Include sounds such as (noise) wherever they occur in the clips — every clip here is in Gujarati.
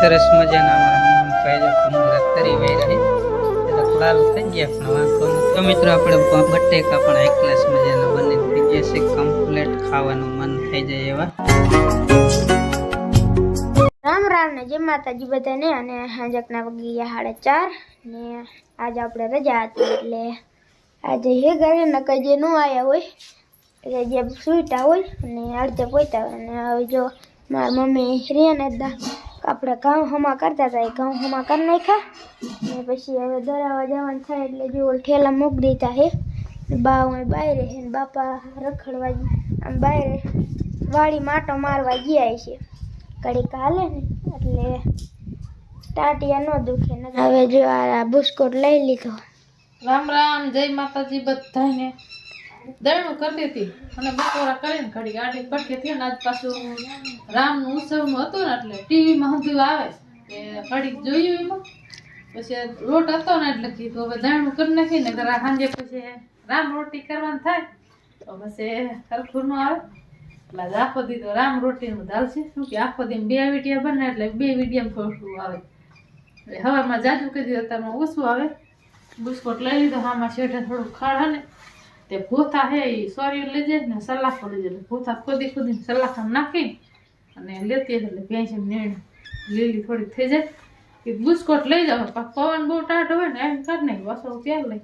સરસ મજાના અમારા મોહનભાઈ જો કમરા તરી વૈરા એટલે લાલ થઈ ગયા પણ વાંધો નથી. તો મિત્રો આપણે બ- બટેકા પણ એક ગ્લાસ મજાના બની થઈ ગયા છે. કમ્પ્લેટ ખાવાનું મન થઈ જાય એવા. રામ રામ ને જય માતાજી બધાને. અને હાજકના વાગી ગયા સાડા ચાર. ને આજે આપણે રજા હતી એટલે આજે હે ઘરે નકર જે ન આવ્યા હોય, એટલે જે સુઈટા હોય અને અડધે પોતા હોય. અને હવે જો મારી મમ્મી રે ને દા આપણે ઘઉં હમા કરતા હતા એ ઘઉં હમા કરી નાખ્યા. ને પછી હવે દરાવા જવાનું થાય એટલે જો ઠેલા મૂકી દીધા હે બા હું બહાર છે ને બાપા રખડવા ગઈ- આમ બહાર વાળી માટો મારવા ગયા છે. કડીક હાલે ને એટલે ટાટિયા ન દુખે ને હવે જો આ બુસ્કોટ લઈ લીધો. રામ રામ જય માતાજી બધાને દરણું કરતી હતી અને બપોરા કરીને ઘડી ગાડી પડકે થયો ને આજ પાછું રામનું ઉત્સવનું હતું ને એટલે ટીવીમાં હંધું આવે કે ઘડીક જોયું એમાં. પછી રોટ હતો ને એટલે કીધું, હવે દરણું કરી નાખી ને સાંજે પછી રામ રોટી કરવાનું થાય. તો પછી સરખું ન આવે. એટલે આખો દી તો રામ રોટીનું દાલ છે. શું કે આખો દી બે વીડિયા બને એટલે બે વીડિયો થોડું આવે. એટલે હવામાં જાજુ કરી દીધું તારમાં ઓછું આવે. બિસ્કોટ લઈ લીધો હામાં શેઠે થોડું ખાડા ને. તે ભૂથા હે એ સોરી લઈ જાય ને સલાખો લઈ જાય. ભૂથા ખોદી ખોદી સલાખામાં નાખી અને લેતી એટલે ભેંસ નીણ લીલી થોડીક થઈ જાય. એ બિસ્કોટ લઈ જાવ પવન બહુ ટાઢ હોય ને એમ કર નહીં વસો ત્યાર લઈ?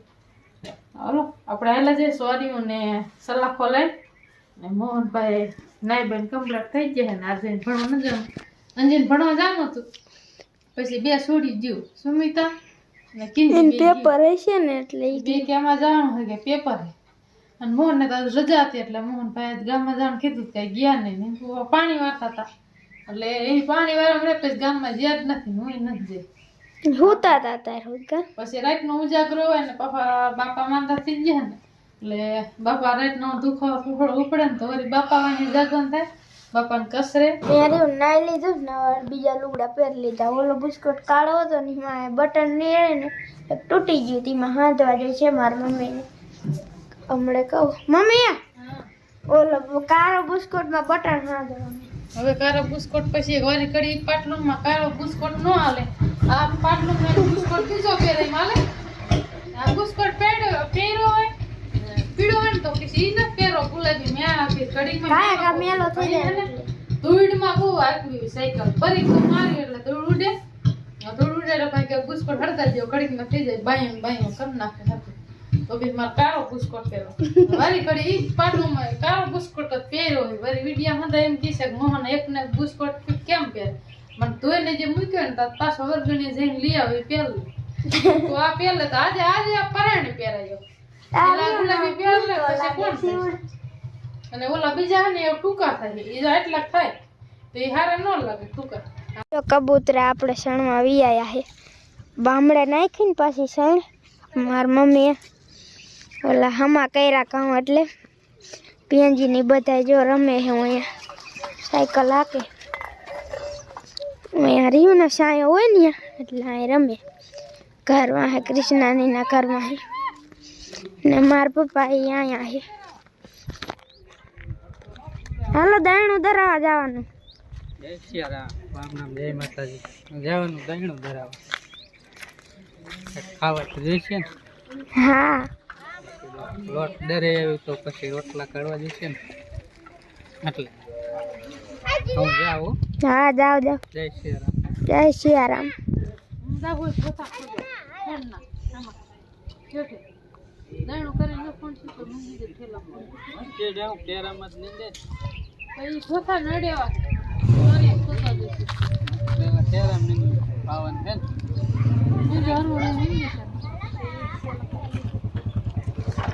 હાલો આપણે આવેલા જઈએ સોરીયું ને સલાખો લઈ. ને મોહનભાઈ નાઈ બેન કમ્પ્લીટ થઈ ગયા ને આજે ભણવા ન જવાનું. અંજન ભણવા જવાનું હતું. પછી બે છોડી ગયું સુમિતા ને કિંજલ. પેપર હશે ને એટલે બે કે આમાં જવાનું હોય કે પેપર હે? અને મોહન ને તો રજા હતી એટલે મોહન ભાઈ આજ ગામમાં જવાનું કીધું કઈ ગયા નહીં. પાણી વાળતા હતા. એટલે એ પાણી વાળા પછી ગામમાં જ્યાં જ નથી હું નથી જઈ હોતા હતા ત્યારે પછી રાતનો ઉજાગરો હોય ને પપ્પા બાપા માંદા થઈ ગયા ને એટલે બાપા રાતનો દુખો ઉપડે ને તો વળી બાપા વાણી જાગવાનું થાય બાપાને કસરે. ત્યારે હું નાઈ લીધું ને બીજા લુગડા પહેરી લીધા. ઓલો બુસ્કોટ કાળો હતો ને એમાં બટન નીળે ને તૂટી ગયું તેમાં હાંધવા જાય છે મારી મમ્મીને. હમણે કહું. મમ્મી! ઓલો કાળો બુસ્કોટમાં ના દેવાનું હવે કારો બુસ્કોટ પછી વારી કડી પાટલુંમાં કારો બુસ્કોટ ન હાલે. આ પાટલું બુસ્કોટ બીજો પહેરે માલે આ બુસ્કોટ પહેર્યો પહેર્યો હોય પીળો હોય ને તો પછી ઈ ન પહેરો. ગુલાબી મેં આ કે કડીમાં કાયા કા મેલો થઈ જાય. ધૂળમાં બહુ આખી સાયકલ પરી તો મારી એટલે ધૂળ ઉડે. ધૂળ ઉડે એટલે ભાઈ કે બુસ્કોટ હળતા દો કડીમાં થઈ જાય. બાયમ બાયું કર નાખે. તો બી મારે કાળો બુસ્કોટ પહેરો વારી ઘડી ઈ જ પાટલુંમાં કાળો બુસ્કોટ જ પહેર્યો હોય. વળી વિડિયા હંદા એમ કહે છે કે મોહન એક ને બુસ્કોટ કેમ પહેરે? મને ધોઈને જે મૂક્યો ને પાછો વર્ગને જઈને લઈ આવી પહેરલું. તો આ પહેલે તો આજે આજે આ પરાણે પહેરાયો. અને ઓલા બીજા ને ટૂંકા થાય. એ જો એટલા થાય તો એ હારે ન લાગે ટૂંકા. તો કબૂતરા આપણે સણમાં વિયાયા છે બામડે નાખીને પાછી શણ. મારી મમ્મીએ ઓલા હમા કર્યા કહું એટલે પીએનજીની બધા જો રમે છે અહીંયા સાયકલ હાકે અહીંયા રહ્યું ને સાયો હોય ને એટલે અહીં રમે. ઘરમાં હે કૃષ્ણાનીના ઘરમાં હે. ને મારા પપ્પા એ અહીંયા છે હાલો દાયણું ધરાવા જવાનું. જય સિયારામ રામ જય માતાજી. જવાનું દહીણું ધરાવવા ખાવા તો જોઈશે ને? હા. લોટ ડરે આવ્યું તો પછી રોટલા કરવા જશે ને. એટલે. હું જાઉં. હા જાઓ જાઓ. જય જય શ્રી જાવું હોય પોતા ખોજો ફોન ના આમાં જોકે કરીને જો ફોન સીધો મૂકી દે થેલા ફોન જે જાઉં કેરામાં જ નીંદે. તો ઈ પોતા નડ્યા મારી પોતા દેશે પેલા કેરામ નીંદે પાવન છે ને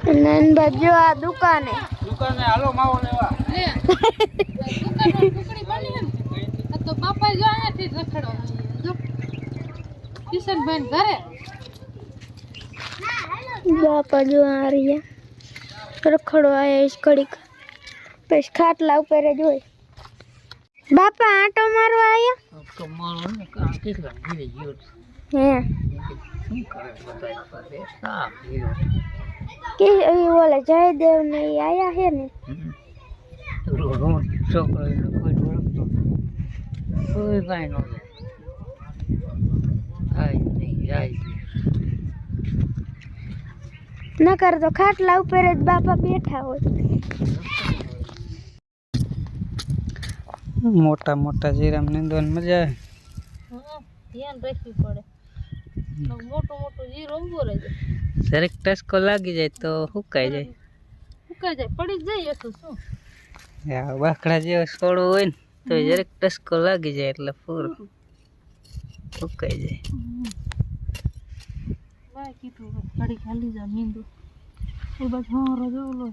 બીજો હરવડે જો આ દુકાને. દુકાને હાલો માવો લેવા. લે. દુકાનમાં ટુકડી બની તો બાપા જો અહીંયાથી રખડો જો. કિશનભાઈ ઘરે. બાપા જો આ રહ્યા. રખડો આયા is કડીક પછી ખાટલા ઉપર જ હોય. બાપા આંટો મારવા આયા? મારો ને કાં કેટલા ગીરી ગયો હે. શું કરે બધા પાસે સાફ ગીરો કે એ ઓલા જયદેવ ને એ આયા હે ને? છોકરો એનો કોઈ ઓળખતો કોઈ કાંઈ ન નકર તો ખાટલા ઉપર જ બાપા બેઠા હોય. મોટા મોટા જીરામ નિંદવાની મજા આવે. ધ્યાન રાખવી પડે. મોટું મોટો જીરો ઊભો રહે જાય જરીક ટસકો લાગી જાય તો સુકાઈ જાય. સુકાઈ જાય પડી જાય તો શું? આ બાકડા જેવો છોડો હોય ને તો જરીક ટસકો લાગી જાય એટલે પૂરો સુકાઈ જાય. બાય કીધું ઘડી ખાલી જા મીંદુ એ બાજુ હારો જેવલો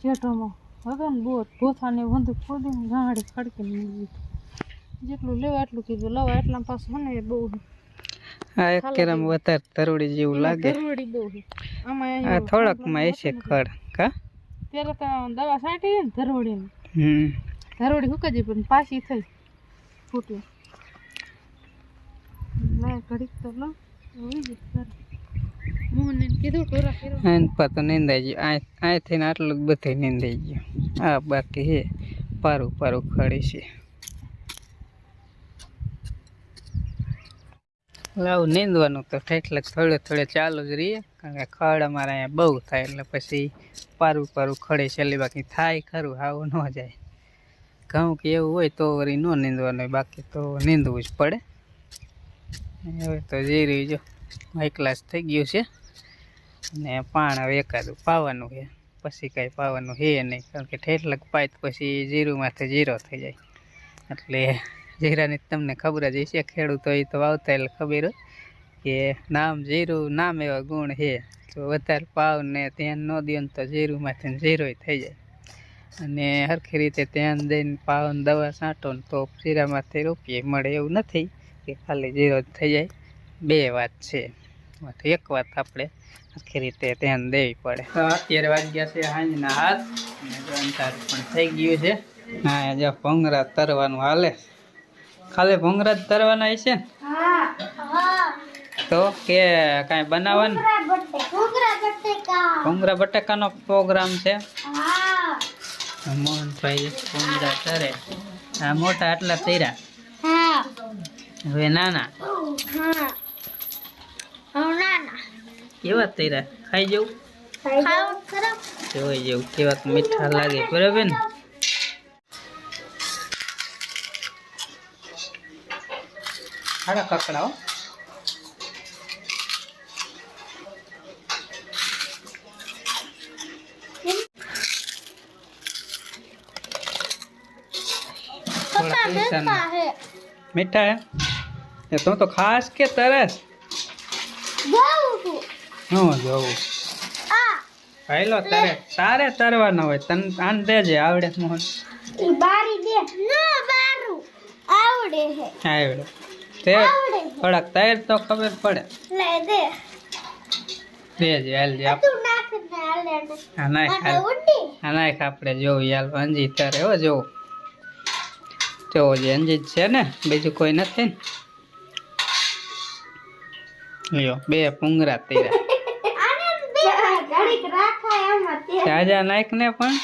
શેઠોમાં. હવે ને બોત ભોથાને વંધુ ખોદીને ગાડી ખડકી લીધી જેટલું લેવા એટલું કીધું લવા એટલા પાછું ને એ બહુ આ એક કેરામ વધારે તરોડી જેવું લાગે. તરોડી બહુ. આમાં આ થોડાકમાં હશે ખડ. કા? ત્યારે તો દવા છાંટી ને તરોડી હમ. તરોડી સુકાઈ પણ પાછી થઈ ફૂટી. લે ઘડીક તો લો. આટલું બધું નીંદાઈ ગયું. આ બાકી છે પારું પારું ખડી છે. લાવ નીંદવાનું તો એટલે થોડે થોડે ચાલુ જ રહીએ. કારણ કે ખડ અમારે અહીંયા બહુ થાય, એટલે પછી પારું પારું ખડે છેલ્લી બાકી થાય ખરું આવું ન જાય. ઘઉં કે એવું હોય તો વળી ન નીંદવાનું હોય, બાકી તો નીંદવું જ પડે. હવે તો જઈ રહ્યું જો હાઈ ક્લાસ થઈ ગયું છે. ને પાણ હવે એકાદું પાવાનું છે. પછી કાંઈ પાવાનું છે નહીં, કારણ કે ઠેઠલક પાય તો પછી જીરુમાંથી જીરો થઈ જાય. એટલે જીરાની તમને ખબર જ હશે, ખેડૂતો એ તો વાવતા ખબર કે નામ જીરું નામ એવા ગુણ છે. તો વધારે પાવ ને ધ્યાન ન દો તો જીરુંમાંથી જીરોય થઈ જાય. અને સરખી રીતે ધ્યાન દઈને પાવન દવા છાંટો ને તો જીરામાંથી રૂપિયે મળે એવું નથી કે ખાલી જીરો થઈ જાય. બે વાત છે. એક વાત આપણે આખી રીતે ધ્યાન દેવી પડે. અત્યારે વાગ્યા છે સાંજના હાથ અને પણ થઈ ગયું છે. હા, જો ભંગરા તરવાનું હાલે. ખાલી ભૂંગરા જ તરવાના હા. તો કે કાંઈ બનાવવાનું? ભૂંગરા બટાકાનો પ્રોગ્રામ છે. મોહનભાઈ ભૂંગરા તરે. આ મોટા આટલા તૈરા હવે નાના. કેવા તૈરા ખાઈ જવું? જોઈ જવું. કેવા મીઠા લાગે. બરાબર ને? હાડા કકડાઓ મીઠા હે? એ તું તો ખાસ કે તરસ? જાઉં હું જોવું? પહેલો તરે તારે તરવાનો હોય તને આન દેજે આવડે મોહન. બારી દે. ના બારું. આવડે હે. આવડે. તે થોડાક તૈર તો ખબર પડે. લે દે. દેજે હાલજે આપ તું નાખ ને આલે ને આ નાખ હાલ. આપણે જોવું યાર અંજી તારે હો જોવું. જોવો જે અંજી છે ને બીજું કોઈ નથી ને. લ્યો બે પુંગરા તૈરા. રાજા તાજા નાખ ને પણ.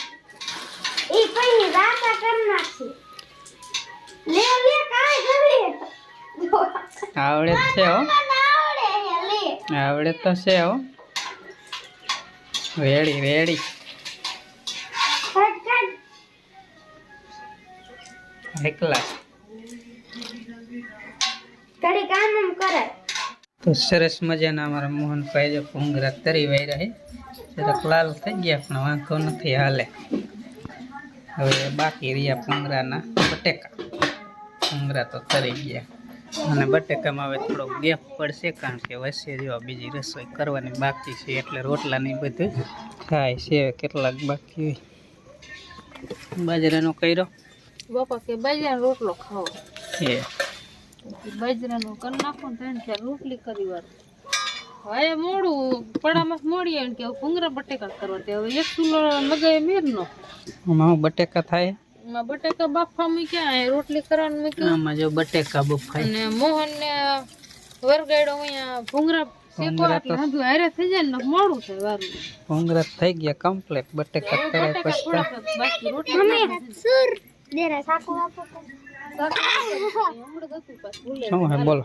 એ પછી રાખા કર નાખી? લે લે કાય ઘરે આવડે છે હો. આવડે તો છે હો. રેડી એકલા. તો સરસ મજાના અમારા મોહનભાઈ જો ભૂંગરા તરી વાયરા છે જરાક લાલ થઈ ગયા પણ વાંધો નથી હાલે. હવે બાકી રહ્યા ભૂંગરાના બટેકા. ભૂંગરા તો તરી ગયા. અને બટેકામાં હવે થોડો ગેપ પડશે કારણ કે વચ્ચે જો બીજી રસોઈ કરવાની બાકી છે એટલે રોટલાની બધું ખાય છે. કેટલાક બાકી હોય. બાજરાનો કર્યો? બાપા કે બાજરાનો રોટલો ખાવો. એ બાજરાનો કરી નાખો ને ત્યાં રોટલી કરી વાર. હવે મોડું પડામાં મોડી કે ભૂંગરા બટેકા કરવા તે હવે એક કિલો લગાવે મેર નો બટેકા થાય? એમાં બટેકા બાફા મૂક્યા અહીં રોટલી કરવાનું મૂક્યું. આમાં જો બટેકા બફાય. અને મોહન ને વરગાડ્યો અહીંયા ભૂંગરા શેકો ભૂંગરા એટલે હજુ હારે થઈ જાય ને મોડું થાય વારું. ભૂંગરા થઈ ગયા કમ્પ્લીટ બટેકા કરાય બટેકા પછી થોડાક જ બાકી. રોટલી મમ્મી સુર. દેરા સાકુ આપો તો. હમણાં જ હતું પાછું ભૂલે શું હે? બોલો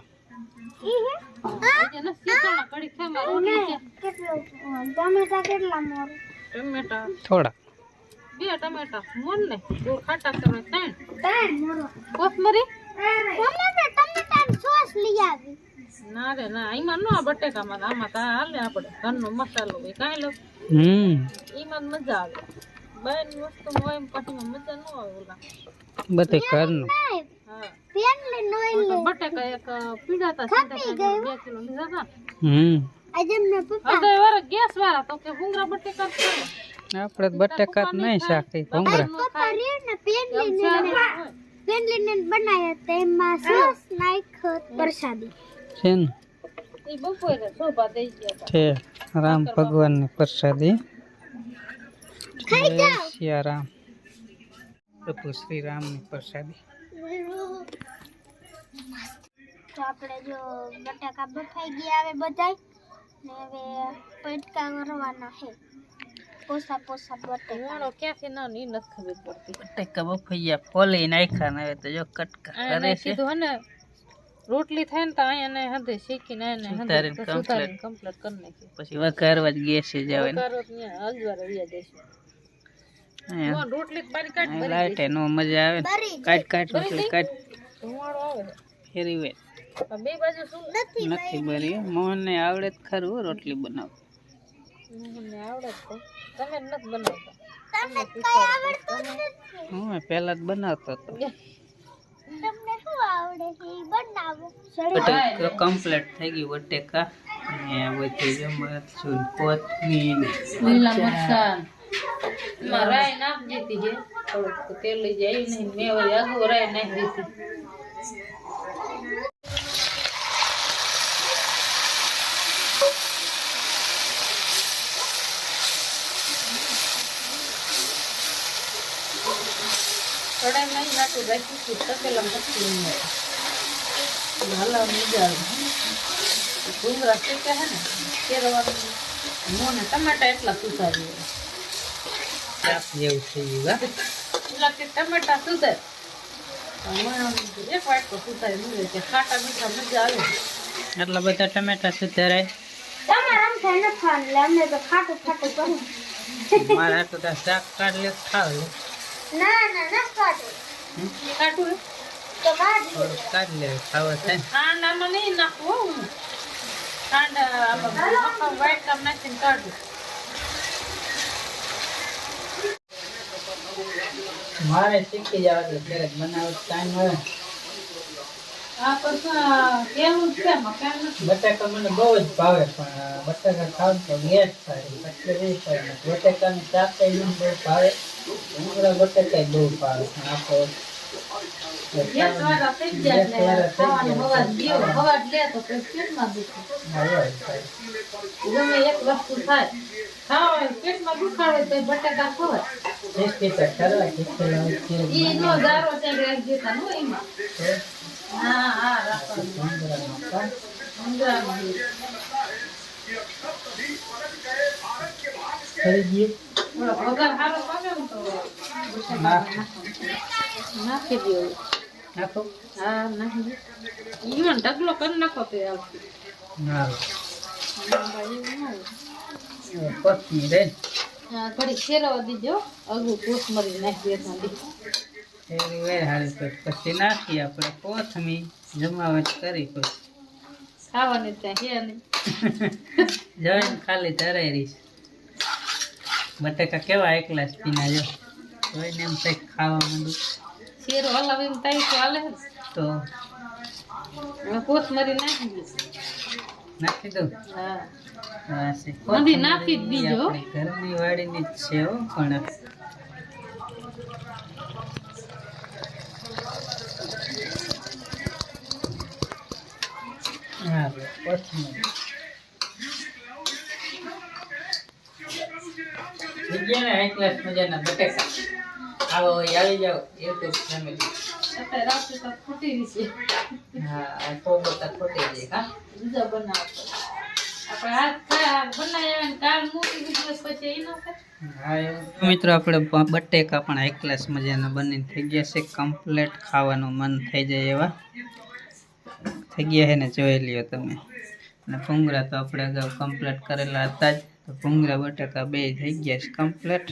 આજે નથી શીખવાના, ઘડીક થાય મારે રોટલી છે. કેટલું ટમેટા કેટલા મોર? ટમેટા. થોડા. બે ટમેટા મોન ને દૂર ખાટા તમે ત્રણ. ત્રણ મોરો. કોથમરી? ટમેટા ટમેટા સોસ લઈ આવી. ના રે ના એમાં નો બટેકામાં આમાં તા હાલે આપણે ઘરનો મસાલો હોય કાઈ લો હમ. એમાં મજા આવે. બહારની વસ્તુ હોય એમ પછી મજા ન આવે ઓલા. બધે ઘરનું. હા. પેનલી નોઈ તો બટેકા એક પીડાતા સીધા બે કિલો લીધા હતા. હમ. આજે મને પપ્પા વાર ગેસ વાળા તો કે હુંગરા બટેકા આપણે તો બટેકા જ નહીં શાકી ભૂંગળા. પેન લઈને ને ને બનાવ્યા તેમાં સોસ નાખ્યો પ્રસાદી. છે ને? છે. રામ ભગવાનની પ્રસાદી. ખાઈ જય સિયારામ. પ્રભુ શ્રી રામની પ્રસાદી. તો આપણે જો બટાકા બફાઈ ગયા હવે બધાય. ને હવે પટકા કરવાના છે. પોસા પોસા બટાકા. ક્યાંથી ના ની નથી ખબર પડતી. બટેકા બફૈયા પોલી નાખ્યા ને તો જો કટકા કરે છે. કીધું ને રોટલી થાય ને તો અહીંયા ને હદે તો સુધારીને કમ્પ્લીટ કરી નાખી. પછી વઘારવા જ ગેસ જ આવે ને. વઘારો તો ન્યા હલવારે વયા જશે અહીંયા. રોટલી બારી કાઢ લાઈટ એનો મજા આવે કાટ કાટ રોટલી કાટ ધુમાડો આવે. ફેરી વે બે બાજુ શું? નથી બરી મોહન ને આવડે જ ખરું રોટલી બનાવ મને આવડે જ તો તમે જ નથી બનાવતા. તમને કઈ આવડતું જ નથી. હું પહેલા જ બનાવતો હતો. તમને શું આવડે છે? ઈ બનાવો. બટેકા કમ્પ્લીટ થઈ ગયું બટેકા. અને બધી જો મરચું કોથમીર લીલા મરચાં. એમાં રાઈ નાખ દીધી છે. થોડુંક તેલ લઈ જાય. નહીં મેં વળી અગાઉ રાઈ નાખી દીધી. કડાઈમાં ઈ નાખી રાખી હતી તપેલા મસ્તી હલાવ મજા આવે ડુંગરા શેકા હે ને કેરવાનું મોને ટમાટા એટલા સુધારી શાક જેવું થઈ ગયું હા? કે ટમેટા સુધાર એક વાટકો સુધારી મૂકે છે ખાટા મીઠા મજા આવે. એટલા બધા ટમેટા સુધારાય? એટલે મારા તો શાક કાઢ લે ખાવ લે. ના ના ના ખાટું ખાટું તો કાઢ લે ખાવા થાય ને. ખાંડ આમાં નહીં નાખવું હો. હું ખાંડ આમાં વાટકામ નાખીને કાઢું. મારે શીખી જાવ એટલે ક્યારેક બનાવ ટાઈમ મળે આ પછી કેવું છે મકાન નથી બટાકા મને બહુ જ ભાવે પણ બટાકા ખાવ તો ગેસ થાય એટલે એ થાય બટાકાની કઈ મને બહુ ભાવે ડુંગળા બટાકા બહુ ભાવે પણ થઈ જાય એટલે ખાવાની હવા દીવો હવા જ લે તો પછી પેટમાં દુખે ગમે એક વસ્તુ થાય ખાવા હોય પેટમાં દુખાડે તો બટાકા ખવાય ઈ નો ગારો ત્યાં રાખ દેતા નો એમાં હા હા રાખવાનું ઉંદરામાં દે. નાખી હા નાખી ઈવન ઢગલો કરી નાખો તો આવશે હા ઘડીક શેરવા દીજો અગુ કોથમરી નાખી દેતા પછી નાખીએ આપણે કોથમી જમાવટ કરી પછી ખાવાની ત્યાં હે નહીં. (laughs) જઈને ખાલી ધરાઈ રહીશ બટાકા કેવા એકલા પીના જો. જોઈને એમ કંઈક ખાવા માંડું. શેરો હલાવીને થાય તો હાલે. તો? કોથમરી નાખી દઈશ. નાખી દઉં? હા. નાખી જ દીજો. આપણી ઘરની વાડીની જ છે હો પણ મજાના બટેકા. આવો આવી જાઓ યુટ્યુબ ફેમિલી અત્યારે રાત્રે તો ફૂટી રહી છે. હા આ તો બટા ખોટી જાય હા. બીજા મિત્રો આપણે બટેકા પણ એક ક્લાસ મજાના બનીને થઈ ગયા છે. કમ્પ્લેટ ખાવાનું મન થઈ જાય એવા. થઈ ગયા છે ને જોઈ લ્યો તમે. અને ભૂંગરા તો આપણે અગાઉ કમ્પ્લીટ કરેલા હતા જ. તો ભૂંગરા બટાકા બે થઈ ગયા છે કમ્પ્લીટ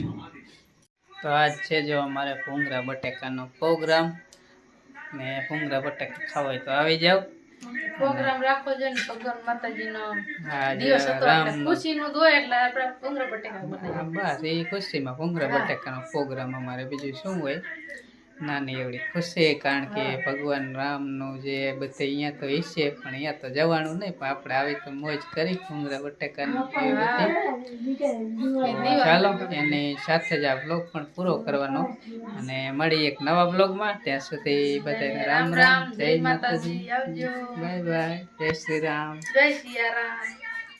તો આજ છે જો અમારે ભૂંગરા બટાકાનો પ્રોગ્રામ ને ભૂંગરા બટાકા ખાવા હોય તો આવી જાવ પ્રોગ્રામ રાખવો જોઈએ ને ભગવાન માતાજીનો દિવસ હતો એટલે રામ એટલે આપણે ભૂંગળા બટેકા બસ એ ખુશીમાં ભૂંગળા બટાકાનો પ્રોગ્રામ અમારે બીજું શું હોય? નાની એવડી ખુશી કારણ કે ભગવાન રામનું જે બધે અહીંયા તો ઈશે પણ અહીંયા તો જવાનું નહીં પણ આપણે આવી તો મોજ કરી ભૂંગળા બટેકા એ ચાલો એની સાથે જ આ બ્લોગ પણ પૂરો કરવાનો. અને મળી એક નવા બ્લોગમાં ત્યાં સુધી બધાને રામ રામ જય માતાજી. Bye bye. જય શ્રી રામ. જય સિયારામ.